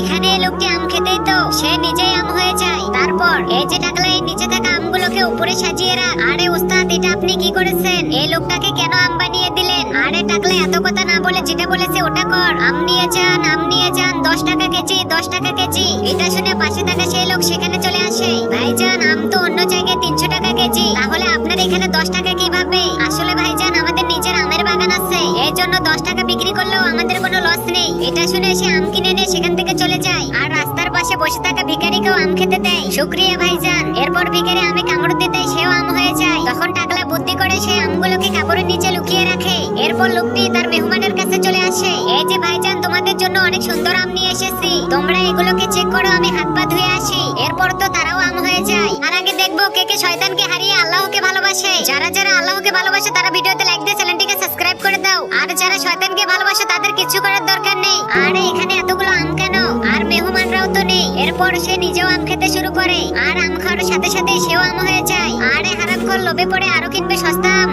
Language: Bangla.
এখানে এই লোকটি আম খেতেই তো, সে নিজেই আম হয়ে যায়। তারপর এই যে টাকলা এই নিচে থাকা আমগুলোকে উপরে সাজিয়ে রাখ। আরে ওস্তাদ, এটা আপনি কি করেছেন? এই লোকটাকে কেন আম বানিয়ে দিলেন? আরে টাকলা, এত কথা না বলে যেটা বলেছে ওটা কর। আম নিয়ে যান, আম নিয়ে যান, দশ টাকা কেজি, দশ টাকা কেজি। এটা শুনে পাশে থাকা সেই লোক সেখানে চলে আসে। ভাইজান, আম তো অন্য জায়গায় তিনশো টাকা কেজি। তাহলে আপনার এখানে দশ টাকা কীভাবে? আসলে ভাইজান, আমাদের নিজের আমের বাগান আছে। এর জন্য দশ টাকা বিক্রি করলেও আমাদের কোনো লস নেই। এটা শুনে সে আম কিনে নিয়ে সেখান ভিখারিকেও আম খেতে দেয়। শুক্রিয়া ভাইজান, এরপর ভিখারি আমে কামড় দিতে সেও আম হয়ে যায়। তখন টাকলা বুদ্ধি করে সে আমগুলোকে কাপড়ের নিচে লুকিয়ে রাখে। এরপর লোকটি তার মেহমানের কাছে চলে আসে। এই যে ভাইজান, তোমাদের জন্য অনেক সুন্দর আম নিয়ে এসেছি। তোমরা এগুলোকে চেক করো, আমি হাত পা ধুয়ে আসি। এরপর তো তারাও আম হয়ে যায়। আর আগে দেখব কে কে শয়তানকে হারিয়ে আল্লাহকে ভালোবাসে। যারা যারা আল্লাহকে ভালোবাসে, তারা ভিডিওতে লাইক দিয়ে চ্যানেলটিকে সাবস্ক্রাইব করে দাও। আর যারা শয়তানকে ভালোবাসে, তাদের কিছু করার দরকার নেই এরপর সে নিজেও আম খেতে শুরু করে। আর আম খাওয়ার সাথে সাথে সেও আম হয়ে যায়। আরে হারাম লোভে পড়ে আরও কিনবে সস্তা আম।